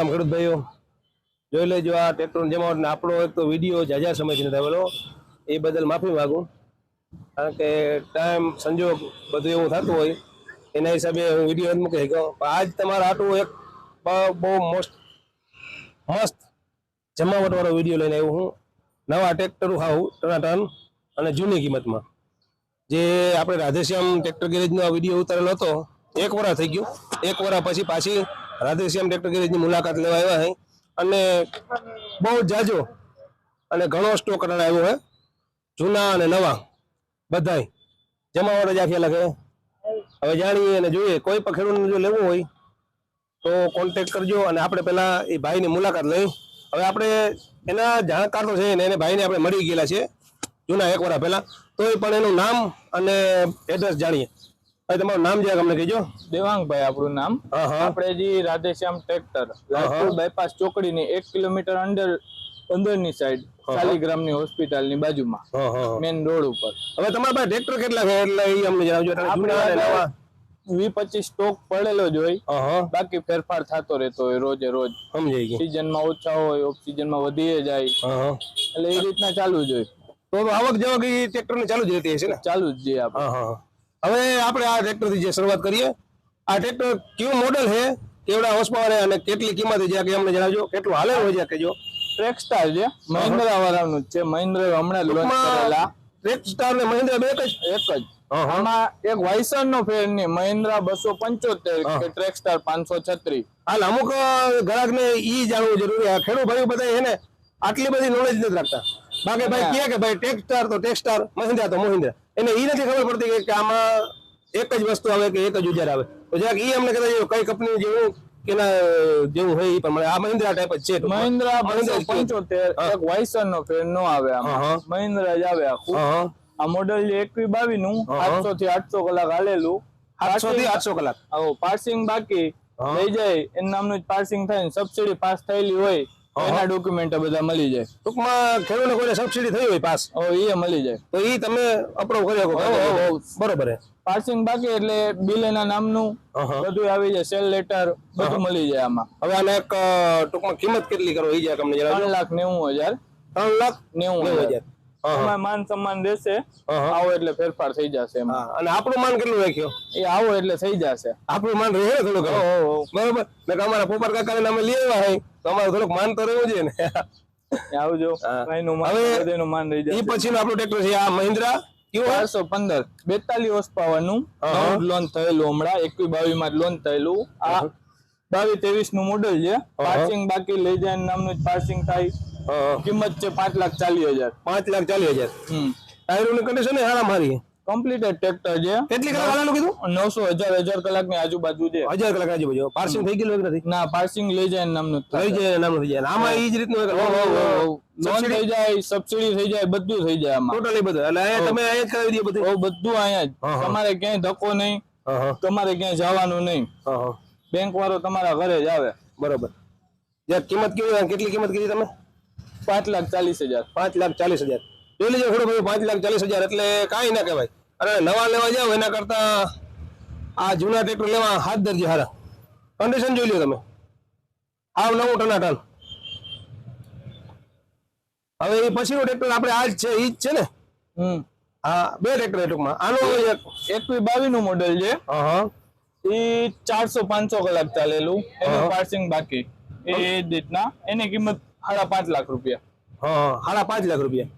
રામ ખેડૂત ભાઈઓ જોઈ લેજો આ ટ્રેક્ટરનો જેમાં આપણો એક તો વીડિયો જાજા સમયથી નથી આવેલો. એ બદલ માફી માંગુ. કારણ કે ટાઈમ સંજોગ બધું એવું થતું હોય. એના હિસાબે હું વીડિયો નથી મૂકી શક્યો. આજ તમારા આટલું એક બહુ મોસ્ટ, મસ્ત જમાવટવાળો વીડિયો લઈને આવ્યો હું. નવા ટ્રેક્ટર હાવ ટનાટન અને જૂની કિંમતમાં. જે આપણે રાધેશ્યામ ટ્રેક્ટર ગેરેજનો આ વીડિયો ઉતારેલો હતો. એક વરા થઈ ગયું. એક વરા પછી પાછી રાધેશ્યામ ટ્રેક્ટર ગેરેજની મુલાકાત લેવા આવ્યા હે. અને બહુ જાજો અને ઘણો સ્ટોક કરાર આવ્યો હે. જૂના અને નવા બધાય. જમાવટ જ આખી અલગ હવે જાણીએ અને જોઈએ. કોઈ પણ ખેડૂતને જો લેવું હોય તો કોન્ટેક્ટ કરજો અને આપણે પહેલાં એ ભાઈની મુલાકાત લઈ. હવે આપણે એના જાણકાર તો છે ને એને ભાઈને આપણે મળી ગયેલા છે. જૂના એક વર્ષ તો એ પણ એનું નામ અને એડ્રેસ જાણીએ. તમારું નામ જરાક અમને કહેજો. દેવાંગભાઈ આપણું નામ. આપણે જી રાધેશ્યામ ટ્રેક્ટર રાજપુર બાયપાસ ચોકડી ની એક કિલોમીટર અંદર અંદરની સાઈડ શાલીગ્રામની ની હોસ્પિટલની બાજુમાં મેન રોડ ઉપર. હવે તમારા પાસે ટ્રેક્ટર કેટલા છે? એટલે એ અમને જણાવજો. વી પચીસ સ્ટોક પડેલો જ હોય. બાકી ફેરફાર થતો રહેતો હોય રોજે રોજ. ગઈ સિઝનમાં ઓછા હોય ઓફ સિઝનમાં વધી જાય. એટલે એ રીતના ચાલુ જ હોય. તો આવક જવા એ ટ્રેક્ટરની ચાલુ જ રહેતી હશે ને? ચાલુ જ જે આપણે. હવે આપણે આ ટ્રેક્ટરથી જે શરૂઆત કરીએ આ ટ્રેક્ટર કયું મોડેલ છે કેવડા હોર્સ પાવર અને કેટલી કિંમત છે કે અમને જણાવજો. કેટલું હાલે હોય છે કહેજો. ટ્રેક સ્ટાર છે મહિન્દ્રા વાળાનું છે. મહિન્દ્રા હમણાં લોન્ચ કરેલા. ટ્રેક સ્ટાર ને મહિન્દ્રા બે જ? એક જ. આમાં એક વાયસન નો ફેર નહીં મહિન્દ્રા બસો પંચોતેર કે ટ્રેક સ્ટાર પાંચસો છત્રીસ. હાલ અમુક ગ્રાહક ને ઈ જાણવું જરૂરી આ ખેડૂત ભાઈ બધા એને ને આટલી બધી નોલેજ નથી રાખતા. બાકી ભાઈ કે ભાઈ ટેક્સ સ્ટાર તો ટેક સ્ટાર મહિન્દ્રા તો મહિન્દ્રા. એને એ નથી ખબર પડતી કે- આમાં એક જ વસ્તુ આવે કે એક જ ઉજાર આવે. તો જરાક એ અમને કદાચ કઈ કંપની જેવું કેના જેવું હોય એ પ્રમાણે. આ મહિન્દ્રા ટાઈપ જ છે મહિન્દ્રા મહિન્દ્રા પંચોતેર એક વાઇસન નો ફેર નો આવે. આમાં. મહિન્દ્રા જ આવે આખું. આ મોડેલ જે એકવી બાવી નું. સાતસો થી આઠસો કલાક હાલેલું. આઠસો થી આઠસો કલાક. પાર્સિંગ બાકી. લઈ જાય. એના નામનું જ પાર્સિંગ થાય ને સબસિડી પાસ થયેલી હોય. એના ડોક્યુમેન્ટ બધા મળી જાય. ટૂંકમાં ખેડૂતને કોઈ સબસિડી થઈ હોય પાસ. ઓ એ મળી જાય. તો એ તમે અપ્રૂવ કરી શકો બરોબર પાસિંગ બાકી એટલે બિલ એના નામનું બધું આવી જાય. સેલ લેટર બધું મળી જાય આમાં. હવે આને એક ટૂંકમાં કિંમત કેટલી કરો એ જાય તમને જરા 3 લાખ 90000 3 લાખ 90000 એમાં માન સન્માન હા. આવો એટલે ફેરફાર થઈ જશે અને આપણું માન કેટલું રાખ્યો? એ આવો એટલે થઈ જશે. આપણું માન રહે થોડુંક. બરોબર? ને અમારા પોપર કાકા નામે લઈ આવ્યા હોય તો અમારે થોડુંક માન તો રહેવું જોઈએ ને. આવજો. ભાઈનું માન હવે બધાનું માન રહી જાય એ પછીનું આપણું ટ્રેક્ટર છે આ મહિન્દ્રા? ચારસો પંદર. બેતાલીસ હોર્સ પાવરનું. લોન થયેલું હમણાં. એકવી બાવીસમાં લોન થયેલું. આ બાવીસ ત્રેવીસનું મોડેલ છે બાકી લઈ જાય નામનું જ પાર્સિંગ થાય. કિંમત છે પાંચ લાખ ચાલીસ હજાર. પાંચ લાખ ચાલીસ હજાર. ટાયરો ની કન્ડિશન હારા મારી કમ્પ્લીટેડ ટ્રેક્ટર છે. કેટલી કલાક હાલેલું કીધું? નવસો હજાર હજાર કલાકની આજુબાજુ છે. હજાર કલાક આજુબાજુ. પાર્સિંગ થઈ ગયેલું નથી? ના પાર્સિંગ લઈ જાય નામનું થઈ જાય નામનું થઈ જાય આમાં એ જ રીતનું લોન થઈ જાય સબસિડી થઈ જાય બધું થઈ જાય આમાં. ટોટલી બધું. એટલે અહીંયા તમે અહીંયા જ કરાવી દઈએ બધું. બધું અહીંયા જ. તમારે ક્યાંય ધક્કો નહીં. તમારે ક્યાંય જવાનું નહીં. બેંક વાળો તમારા ઘરે જ આવે. બરોબર. કિંમત કેવી કેટલી કિંમત કીધી તમે? પાંચ લાખ ચાલીસ હજાર. પાંચ લાખ ચાલીસ હજાર. જોઈ લેજો થોડું ભાઈ પાંચ લાખ ચાલીસ હજાર એટલે કાંઈ ના કહેવાય. અને નવા લેવા જાઓ એના કરતા આ જૂના ટ્રેક્ટર લેવા હાથ દરજી હારા. કન્ડિશન જોઈ લો તમે. આવ નવો ટનાટન. હવે એ પછીનો ટ્રેક્ટર આપણે આ જ છે એ જ છે ને? હા બે ટ્રેક્ટર ટૂંકમાં. આનું એક બાવીસનું મોડેલ છે. એ ચારસો પાંચસો કલાક ચાલેલું. એનું પાર્સિંગ બાકી. એ રીતના. એની કિંમત સાડા પાંચ લાખ રૂપિયા. હા સાડા પાંચ લાખ રૂપિયા.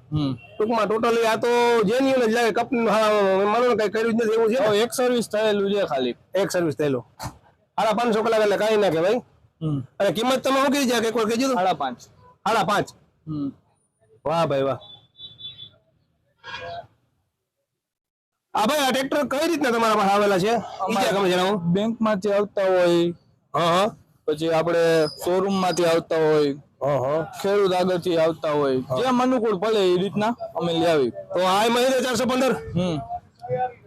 ટૂંકમાં ટોટલી આ તો જેન્યુન જ લાગે કંપની માનો કઈ કર્યું જ નથી એવું છે એક સર્વિસ થયેલું છે ખાલી. એક સર્વિસ થયેલું. સાડા પાંચસો કલાક એટલે કાંઈ ના કહેવાય. અને કિંમત તમે શું કીધી છે? એક વાર કીધું સાડા પાંચ. સાડા પાંચ. હમ. વાહ ભાઈ વાહ. આ ભાઈ આ ટ્રેક્ટર કઈ રીતના તમારા પાસે આવેલા છે? જરાક અમને જણાવો? બેંકમાંથી આવતા હોય. હા પછી આપણે શોરૂમમાંથી આવતા હોય. ખેડૂત આગળથી આવતા હોય. જેમ અનુકૂળ પડે એ રીતના અમે લઈ આવી. તો આ મહિને ચારસો પંદર? હમ.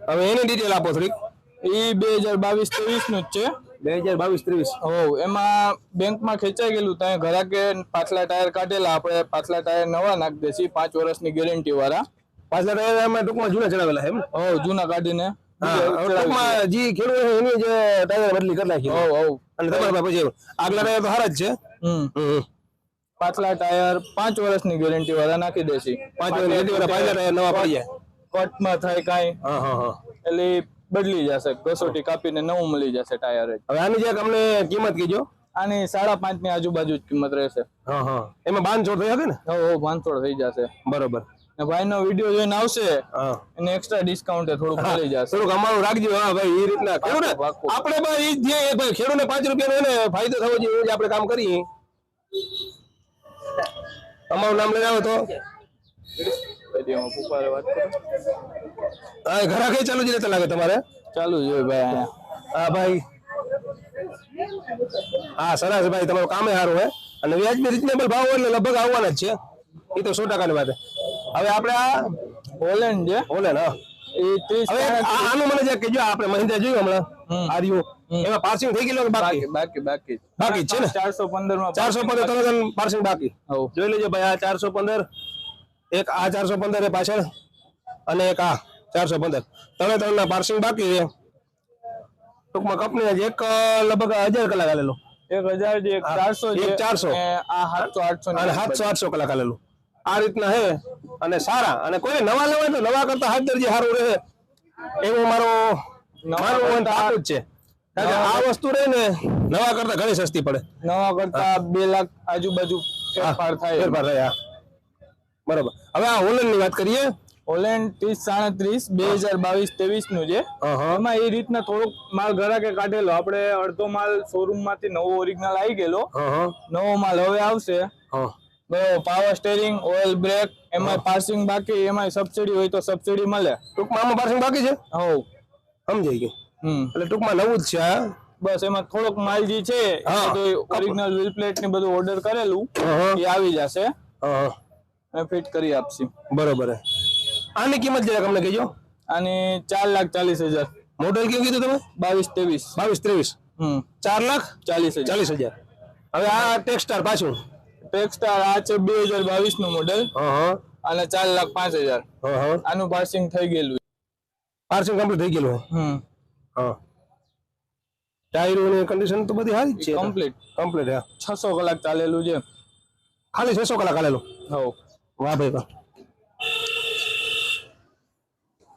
હવે એની ડિટેલ આપો થોડીક. એ બે હજાર બાવીસ ત્રેવીસનું જ છે. બે હજાર બાવીસ ત્રેવીસ. હો એમાં બેંકમાં ખેંચાઈ ગયેલું ત્યાં ઘરાકે પાછલા ટાયર કાઢેલા આપણે પાછલા ટાયર નવા નાખી દેસી પાંચ વર્ષની ગેરંટી વાળા. પાછલા ટાયર અમે ટૂંકમાં જૂના ચડાવેલા એમ? હો જૂના કાઢીને ટૂંકમાં જે ખેડૂત એની જે ટાયર બદલી કરી નાખી હો હો. અને તમારા પછી આગલા ટાયર તો હારા જ છે. હમ હમ. પાછલા ટાયર પાંચ વર્ષની ગેરંટી વાળા નાખી દેશી પાંચ વર્ષ પાછલા ટાયર નવા પડી જાય. કટમાં થાય કાંઈ. હા હા હા. એટલે બદલી જશે. કસોટી કાપીને નવું મળી જશે ટાયર હવે આની જે તમને કિંમત કીજો. આની સાડા પાંચની આજુબાજુ જ કિંમત રહેશે. હા હા. એમાં બાંધછોડ થઈ શકે ને? હવે બાંધછોડ થઈ જશે. બરોબર. ભાઈ નો વીડિયો જોઈને આવશે એને એક્સ્ટ્રા ડિસ્કાઉન્ટ થોડું મળી જશે. થોડુંક અમારું રાખજો. હા ભાઈ એ રીતના ખેડૂને આપણે ભાઈ એ જ ભાઈ ખેડૂતને પાંચ રૂપિયાનો એને ફાયદો થવો જોઈએ આપણે કામ કરીએ. અમારું નામ લગાવો તો. હા ઘરા કઈ ચાલુ જ રહેતા લાગે તમારે? ચાલુ જ હોય ભાઈ હા ભાઈ. હા સરસ ભાઈ તમારું કામે સારું હે. અને વ્યાજબી રિઝનેબલ ભાવ હોય એટલે લગભગ આવવાના જ છે. એ તો સો ટકાની વાત હવે આપણે આ હોલેન્ડ છે. ઓલે હા. એ ત્રીસ આ- આનું મને જે કહેજો આપણે મહિન્દ્રા જોયું હમણાં હમ. આર્યું. એમાં પાર્સિંગ થઈ ગયેલું કે બાકી? બાકી બાકી બાકી. છે ને? ચારસો પંદરમાં ચારસો પંદર ત્રણ પાર્સિંગ બાકી. હવ. જોઈ લેજો ભાઈ આ ચારસો પંદર એક આ ચારસો પંદર એ પાછળ અને એક આ ચારસો પંદર. ત્રણે ત્રણ ના પાર્સિંગ બાકી છે. ટૂંકમાં કંપની એક લગભગ હજાર કલાક આલેલો એક હજાર જે એક ચારસો એક છે 400. ને આ સાતસો આઠસો અને સાતસો આઠસો કલાક આલેલું આ રીતના હે. અને સારા. અને કોઈ નવા લેવાય તો નવા કરતા હાથ દરજી સારું રહે. એવું મારો મારું આટલું જ છે. કારણ કે આ વસ્તુ રહે ને નવા કરતા ઘણી સસ્તી પડે. નવા કરતા બે લાખ આજુબાજુ ફેરફાર થાય. ફેરફાર થાય. બરોબર. હવે આ હોલેન્ડની વાત કરીએ. હોલેન્ડ ત્રીસ સાડત્રીસ બે હજાર બાવીસ ત્રેવીસનું છે. એમાં એ રીતના થોડોક માલ ઘરાકે કાઢેલો. આપણે અડધો માલ શોરૂમમાંથી નવો ઓરિજિનલ આવી ગયેલો. નવો માલ હવે આવશે. બરોબર પાવર સ્ટેરિંગ ઓઇલ બ્રેક એમાં પાસિંગ બાકી એમાં સબસિડી હોય તો સબસિડી મળે. ટૂંકમાં આમાં પાસિંગ બાકી છે? હવ. સમજાઈ ગયું. હમ. એટલે ટૂંકમાં નવું જ છે હા? બસ એમાં થોડોક માલ જે છે. ઓરિજિનલ વ્હીલ પ્લેટ ને બધું ઓર્ડર કરેલું. એ આવી જશે. હા, હા. ફિટ કરી આપશી. બરોબર આની કિંમત જરાક અમને કહેજો. આની ચાર લાખ ચાલીસ હજાર. મોડેલ કેવું કીધું તમે? બાવીસ ત્રેવીસ. બાવીસ ત્રેવીસ. હમ. ચાર લાખ? ચાલીસ ચાલીસ હજાર. હવે આ ટેક્સટાર પાછું. ટેક્સટાર આ છે બે હજાર બાવીસનું મોડેલ અને ચાર લાખ પાંચ હજાર. હા હા. આનું પાર્સિંગ થઈ ગયેલું. પાર્સિંગ કમ્પ્લીટ થઈ ગયેલું હમ. હા. ટાયરોની કન્ડિશન તો બધી સારી જ છે. કમ્પ્લીટ કમ્પ્લીટ હા. છસો કલાક ચાલેલું છે. ખાલી છસો કલાક ચાલેલું હો. વાહ ભાઈ વાહ.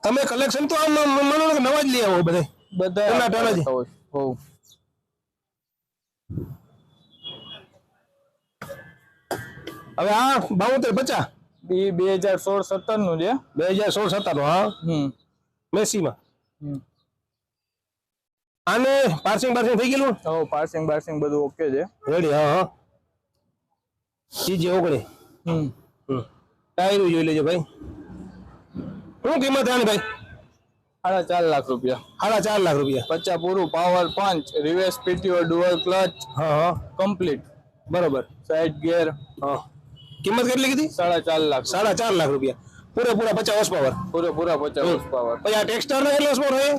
તમે કલેક્શન તો આમ માનો નવા જ લઈ આવો બધે. બધા ટના ટના જ. હવ હવે આ બાવતેર પચાસ? બી બે હજાર સોળ સત્તરનું છે. બે હજાર સોળ સત્તર હા? હમ. મેસીમાં. આને પાર્સિંગ પાર્સિંગ થઈ ગયેલું? હા પાર્સિંગ પાર્સિંગ બધું ઓકે છે. રેડી હા હા. સીજે ઓગણી. હમ. ટાયર જોઈ લેજો ભાઈ. શું કિંમત આની ભાઈ? સાડા ચાર લાખ રૂપિયા. સાડા ચાર લાખ રૂપિયા. પચ્ચા પૂરું power punch reverse PTO dual clutch હા હા. કમ્પ્લીટ બરોબર. સાઈડ ગેર હા. કિંમત કેટલી કીધી? સાડા ચાર લાખ સાડા ચાર લાખ રૂપિયા. પૂરેપૂરા પચાસ હોર્સ પાવર પૂરે પૂરા પચાસ પાવર પછી આ ટેક્સટાર ને કેટલો હોર્સ પાવર હોય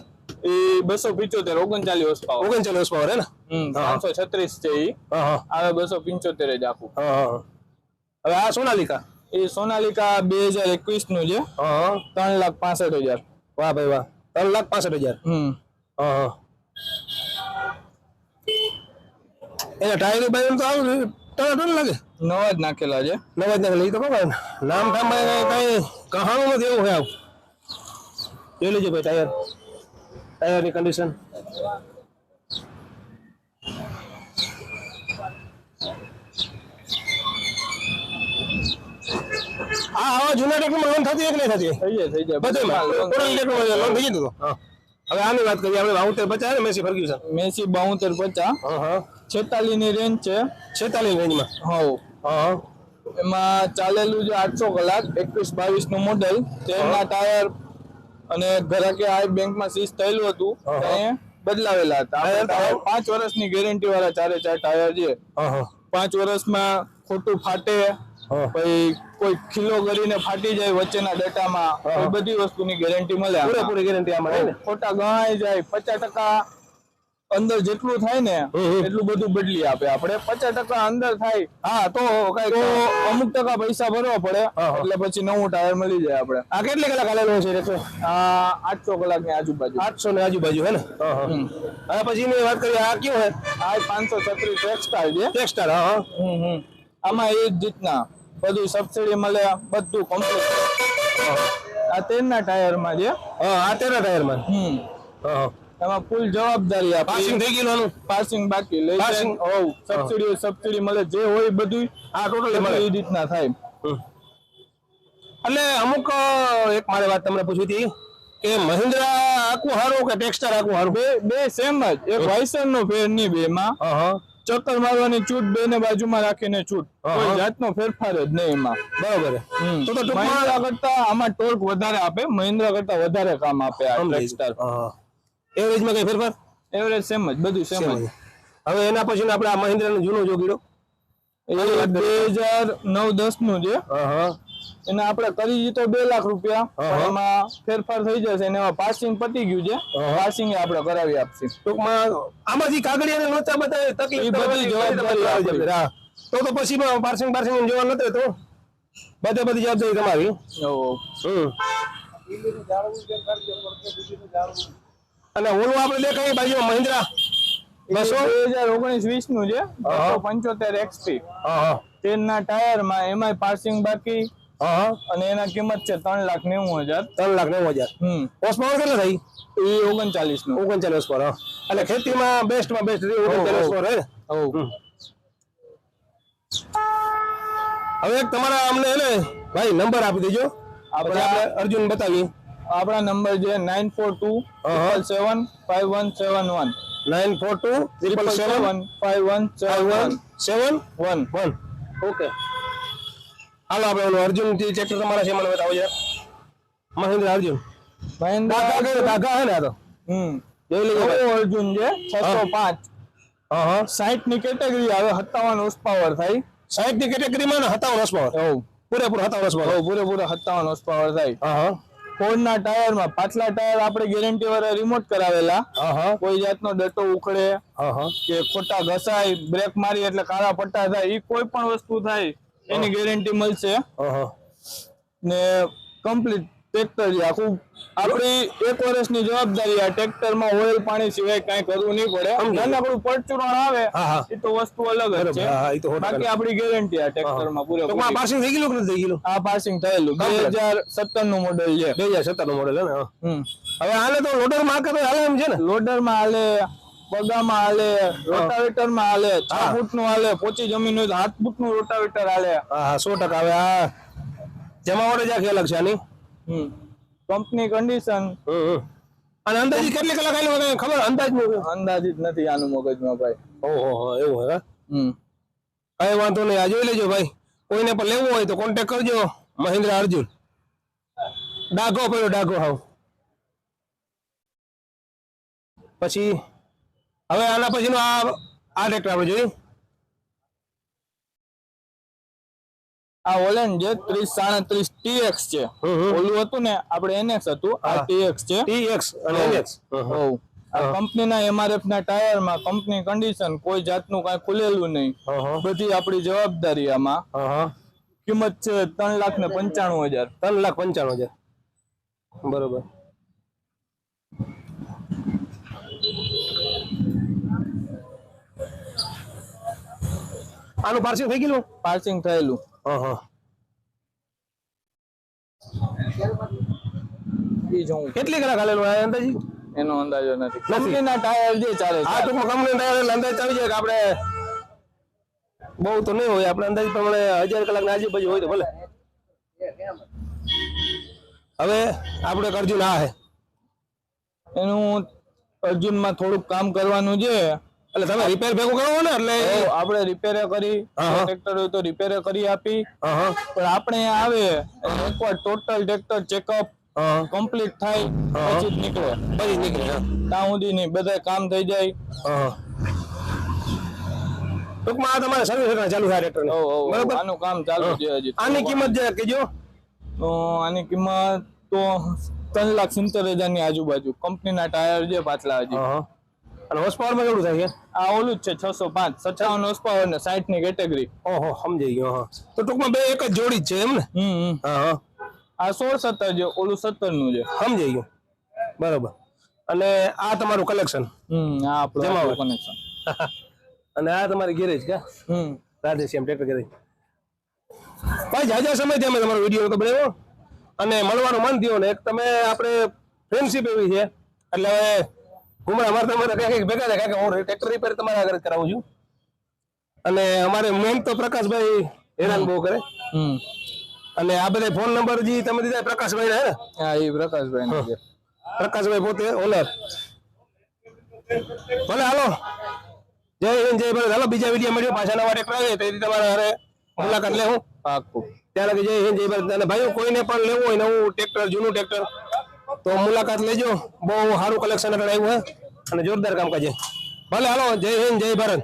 એ બસો પિંચોતેર ઓગણચાલીસ હોર્સ પાવર ઓગણચાલીસ હોર્સ પાવર હે ને? પાંચસો છત્રીસ છે એ હા હા. આવે બસો પંચોતેર જ આપું. હા હા હવે આ સોનાલિકા? એ સોનાલિકા બે હજાર એકવીસનું છે ત્રણ લાખ પાસઠ હજાર. વાહ ભાઈ વાહ. ત્રણ લાખ પાસઠ હજાર. હમ. હા હા. એના ટાયર બાયર તો આવું લાગે નવા જ નાખેલા છે. નવા જ નાખે તો ખબર નામ ઠામ કઈ કહાણું નથી એવું હોય આવું. જોઈ લેજો ભાઈ ટાયર ટાયરની કન્ડિશન આ આવા જૂના ટ્રેક્ટરમાં લોન થતી એક નહીં થતી થઈ જાય થઈ જાય. બધામાં ટોટલ લોન થઈ જતું. હા. હવે આની વાત કરીએ. આપણે બાઉતેર પચાસ ને મેસી ફર્ગ્યુસન. મેસી બાઉતેર પચાસ. હા હા. છેતાલીસની રેન્જ છે. છેતાલીસ રેન્જમાં હા. હા એમાં ચાલેલું છે આઠસો કલાક એકવીસ બાવીસનું મોડેલ તેના ટાયર અને ઘરાકે આ બેંકમાં સીઝ થયેલું હતું. એ બદલાવેલા હતા. પાંચ વર્ષની ગેરંટી વાળા ચારે ચાર ટાયર છે. પાંચ વર્ષમાં ખોટું ફાટે પછી કોઈ ખીલો કરીને ફાટી જાય વચ્ચેના ડેટામાં બધી વસ્તુની ગેરંટી મળે પૂરેપૂરી ગેરંટી આ મળે ખોટા ગણાય જાય પચાસ ટકા અંદર જેટલું થાય ને. એટલું બધું બદલી આપે. આપણે પચાસ ટકા અંદર થાય. હા તો કઈ તો અમુક ટકા પૈસા ભરવા પડે. એટલે પછી નવું ટાયર મળી જાય આપણે. આ કેટલી કલાક હાલેલો છે આ આઠસો કલાકની આજુબાજુ. આઠસો ને આજુબાજુ હે ને. હવે પછી મેં વાત કરીએ આ કયું હે? આ પાંચસો છત્રીસ ટેક્સટાઇલ છે. ટેક્સટાઇલ હા. આમાં એ જ રીતના. બધું સબસિડી મળે બધું કમ્પ્લીટ આ તેરના ટાયરમાં છે. હા આ તેના ટાયરમાં. હમ. હા. એમાં ફૂલ જવાબદારી પાસિંગ થઈ આનું. પાસિંગ બાકી. લઈ પાસિંગ હોવ સબસિડી સબસિડી મળે. જે હોય બધું આ ટોટલ મળે. એ રીતના થાય. એટલે અમુક એક મારે વાત તમને પૂછવી હતી કે મહિન્દ્રા આખું હારું કે ટેક્સટાઇલ આખું હારું? બે બે સેમ જ. એક વાઇસન નો ફેરની બે માં ચક્કર મારવાની છૂટ બે ને બાજુમાં રાખીને છૂટ. કોઈ જાતનો ફેરફાર જ નહીં એમાં. બરાબર. તો મહિન્દ્રા કરતા આમાં ટોર્ક વધારે આપે. મહિન્દ્રા કરતા વધારે કામ આપે આ સમજી. ટ્રેકસ્ટારમાં એવરેજમાં કઈ ફેરફાર? એવરેજ સેમ જ બધું સેમ જ. હવે એના પછી આપણે આ મહિન્દ્રાનો જૂનો જોગીડો. બે હજાર નવ દસનું છે એને આપણે કરી તો બે લાખ રૂપિયા એમાં ફેરફાર થઈ જશે અને એમાં પાસિંગ પતી ગયું છે. પાસિંગ આપણે કરાવી આપશે. ટૂંકમાં આમાંથી કાગળિયાને લોચા બધા તકલીફ ઈ બધી જવાબદારી હા. તો તો પછી પાર્સિંગ પાર્સિંગ જોવા નથી તો. બધે બધી જવાબદારી તમારી. હમ. અને ઓલું આપણે દેખાય બાજુ મહિન્દ્રા. બસો? બે હજાર ઓગણીસ વીસનું છે. પંચોતેર એક્સપી તેના ટાયરમાં એમાંય પાસિંગ બાકી. હા હા. અને એના કિંમત છે ત્રણ લાખ નેવું હજાર. ત્રણ લાખ નેવું હજાર. હોર્સ પાવર કેટલા થઈ? એ ઓગણચાલીસનું. ઓગણચાલીસ પર એટલે ખેતીમાં બેસ્ટમાં બેસ્ટ ઓગણચાલીસ પર હવે તમારા અમને ભાઈ નંબર આપી દેજો. આપણે અર્જુન બતાવીએ. આપણા નંબર છે nine four two. Seven five one seven one nine four two triple seven five one seven one seven one one okay hello આપણે ઓલું અર્જુન ટ્રેક્ટર તમારા છે મને બતાવો યાર મહેન્દ્ર અર્જુન. મહેન્દ્ર આગળ ડાઘા હે ને આ તો? હમ. અર્જુન છે છસો પાંચ. હા હા. સાઠની કેટેગરી આવે સત્તાવન હોર્સ પાવર થાય. સાહેબની કેટેગરીમાં ને સત્તાવન વર્ષ પાવર હવ પૂરેપૂરો સત્તાવન વર્ષ હવ પાવર પૂરેપૂરા સત્તાવન હોર્સ પાવર થાય. હા હા. ફોર્ડ ના ટાયરમાં પાછલા ટાયર આપણે ગેરંટી વાળા રિમોટ કરાવેલા. કોઈ જાતનો ડટો ઉખડે કે ખોટા ઘસાય બ્રેક મારી એટલે કાળા પટ્ટા થાય એ કોઈ પણ વસ્તુ થાય એની ગેરંટી મળશે. ને કમ્પ્લીટ ટ્રેક્ટર છે. આખું આપણી એક વર્ષની જવાબદારી આ ટ્રેક્ટરમાં ઓઇલ પાણી સિવાય કઈ કરવું નહીં પડે. નાનકડું પડચુરણ આવે એ તો વસ્તુ અલગ જ છે. બાકી આપણી ગેરંટી આ ટ્રેક્ટરમાં ટૂંકમાં પૂરેપૂરી. પાસિંગ થઈ ગયેલું નથી થઈ ગયેલું? આ પાસિંગ થયેલું. બે હજાર સત્તરનું મોડેલ છે. બે હજાર સત્તરનું મોડેલ હે. ને હવે હાલે તો લોડરમાં કે હાલે એમ છે ને? લોડરમાં હાલે બગામાં હાલે રોટાવેટરમાં હાલે છ ફૂટનું હાલે પોચી જમીન હોય તો સાત ફૂટનું રોટાવેટર હાલે. હા સો ટકા. હવે આ જમાવડે જ આખી અલગ છે આની. હમ. Company condition. અને અંદાજિત કેટલી કલાક આવેલી મને ખબર? અંદાજ અંદાજિત નથી આનું મગજમાં ભાઈ. ઓહો હો, એવું હે. હમ. કઈ વાંધો નહીં. આ જોઈ લેજો ભાઈ. કોઈને પણ લેવું હોય તો કોન્ટેક કરજો મહેન્દ્ર અર્જુન. ડાઘો પડ્યો ડાઘો હાવ. પછી હવે આના પછીનો આ આ ટ્રેક્ટર આપણે જોઈએ. આ ઓલેન્ડ છે ત્રીસ સાડત્રીસ ટીએક્સ છે. ઓલું હતું ને આપણે એનએક્સ હતું. આ. ટીએક્સ છે. TX અને NX. હોવ. આ કંપનીના એમઆરએફ ના ટાયરમાં કંપની કન્ડિશન કોઈ જાતનું કાંઈ ખુલેલું નહીં. બધી આપણી જવાબદારી આમાં. કિંમત છે ત્રણ લાખ ને પંચાણું હજાર. ત્રણ લાખ પંચાણું હજાર. બરોબર. આનું પાર્સિંગ થઈ ગયેલું? પાર્સિંગ થયેલું. જ કેટલી કલાક હાલેલું આ અંદાજી? એનો અંદાજો નથી. કંપનીના ટાયર જે ચાલે આ તો કંપની ટાયર અંદાજ આવી જાય કે આપણે બહુ તો નહીં હોય આપણે અંદાજ પ્રમાણે હજાર કલાક ના આજુબાજુ હોય તો ભલે. હવે આપણે અર્જુન આ હે. એનું અર્જુનમાં થોડુંક કામ કરવાનું છે. એટલે તમે રિપેર ભેગું કરો ને એટલે આપણે રિપેર કરી. ટ્રેક્ટર હોય તો રિપેર કરી આપી. પણ આપણે આવે એકવાર ટોટલ ટ્રેક્ટર ચેકઅપ કમ્પ્લીટ થાય પછી જ નીકળે. પછી નીકળે ત્યાં સુધી નહીં બધા કામ થઈ જાય. ટૂંકમાં આ તમારે સર્વિસ ચાલુ થાય ટ્રેક્ટર બરોબર? આનું કામ ચાલુ છે હજી આની કિંમત જે કહેજો તો આની કિંમત તો ત્રણ લાખ સિત્તેર હજારની આજુબાજુ કંપનીના ટાયર છે પાછલા હજી. અને હોર્સ પાવરમાં કેટલું થાય છે? આ ઓલું જ છે છસો પાંચ સત્તાવન હોર્સ પાવર ને સાઠની કેટેગરી ઓહો સમજાઈ ગયો હા. તો ટૂંકમાં બે એક જ જોડી જ છે એમ ને? હમ. હા હા. આ સોળ સત્તર છે ઓલું સત્તરનું છે. સમજાઈ ગયું. બરોબર. અને આ તમારું કલેક્શન હમ આ કલેક્શન આપણું અને આ તમારી ગેરેજ કે? હમ. રાધેશ્યામ ટ્રેક્ટર ગેરેજ ભાઈ જાજા સમયથી અમે તમારો વીડિયો નતો બનાવ્યો. અને મળવાનું મન થયો ને એક તમે આપણે ફ્રેન્ડશીપ એવી છે. એટલે હવે ઘુમરા અમારે તમારે કંઈક કંઈક ભેગા થાય કારણ કે હું ટ્રેક્ટર રિપેર તમારા ઘરે કરાવું છું. અને અમારે મેન તો પ્રકાશભાઈ હેરાન બહુ કરે. હમ. અને આ બધા ફોન નંબર જે તમે દીધા પ્રકાશભાઈ હે હા એ પ્રકાશભાઈ પ્રકાશભાઈ પોતે ઓનર. ભલે હાલો. જય હિન્દ જય ભારત. હાલો બીજા વીડિયો મળ્યો પાછા નવા ટ્રેક્ટર આવે તેથી તમારા હારે મુલાકાત લે હું. પાકું ત્યાં લગી જય હિન્દ જય ભારત. અને ભાઈઓ કોઈને પણ લેવું હોય નવું ટ્રેક્ટર જૂનું ટ્રેક્ટર તો મુલાકાત લેજો. બહુ સારું કલેક્શન આગળ આવ્યું હે. અને જોરદાર કામકાજ છે. ભલે હાલો જય હિન્દ જય ભારત.